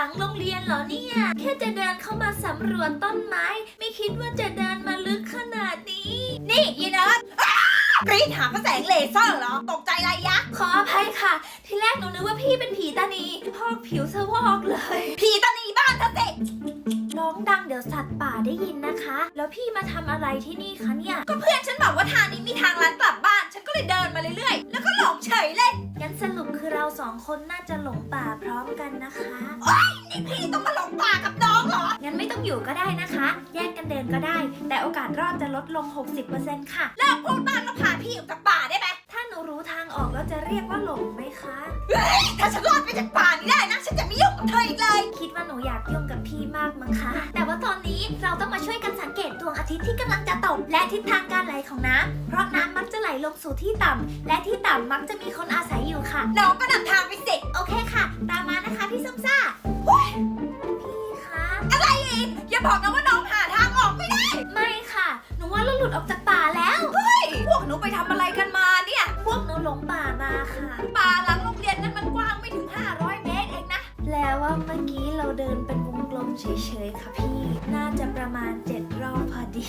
หลังโรงเรียนเหรอเนี่ย แค่จะเดินเข้ามาสำรวจต้นไม้ ไม่คิดว่าจะเดินมาลึกขนาดนี้ นี่ยีเนิร์ดอ้ากรีดหาพระแสงเลเซอร์เหรอ ตกใจอะไรยะ ขออภัยค่ะ ที่แรกหนูนึกว่าพี่เป็นผีตานีพอกผิวสวอกเลย ผีตานีบ้านเธอสิร้องดังเดี๋ยวสัตว์ป่าได้ยินนะคะ แล้วพี่มาทำอะไรที่นี่คะเนี่ย ก็เพื่อนฉันบอกว่าทางนี้มีทางลัดกลับบ้าน ฉันก็เลยเดินมาเรื่อยๆ แล้วก็หลงเฉยเลย งั้นสรุปคือเราสองคนน่าจะหลงป่าพร้อมกันนะคะนี่ พี่ต้องมาหลงป่ากับน้องเหรอ งั้นไม่ต้องอยู่ก็ได้นะคะ แยกกันเดินก็ได้ แต่โอกาสรอดจะลดลง 60%ค่ะ เลิกพูดบ้างแล้วพาพี่ออกจากป่าได้ไหมถ้าหนูรู้ทางออกแล้วจะเรียกว่าหลงไหมคะถ้าฉันรอดไปจากป่านี้ได้นะ ฉันจะไม่ยุ่งกับเธออีกเลย คิดว่าหนูอยากยุ่งกับพี่มากมั้งคะ แต่ว่าตอนนี้เราต้องมาช่วยกันสังเกตดวงอาทิตย์ที่กำลังจะตกและทิศทางการไหลของน้ำเพราะน้ำมักจะไหลลงสู่ที่ต่ำและที่ต่ำมักจะมีคนอาศัยอยู่ค่ะ น้องก็นำทางไปสิ โอเคค่ะ ตามมานะคะพี่ส้มซ่า อย่าบอกนะว่าน้องหาทางออกไม่ได้ ไม่ค่ะ หนูว่าเราหลุดออกจากป่าแล้วพวกหนูไปทำอะไรกันมาเนี่ย พวกหนูหลงป่ามาค่ะ ป่าหลังโรงเรียนนั้นมันกว้างไม่ถึง 500 เมตรเองนะ แล้วว่าเมื่อกี้เราเดินเป็นวงกลมเฉยๆค่ะพี่ น่าจะประมาณ 7 รอบพอดี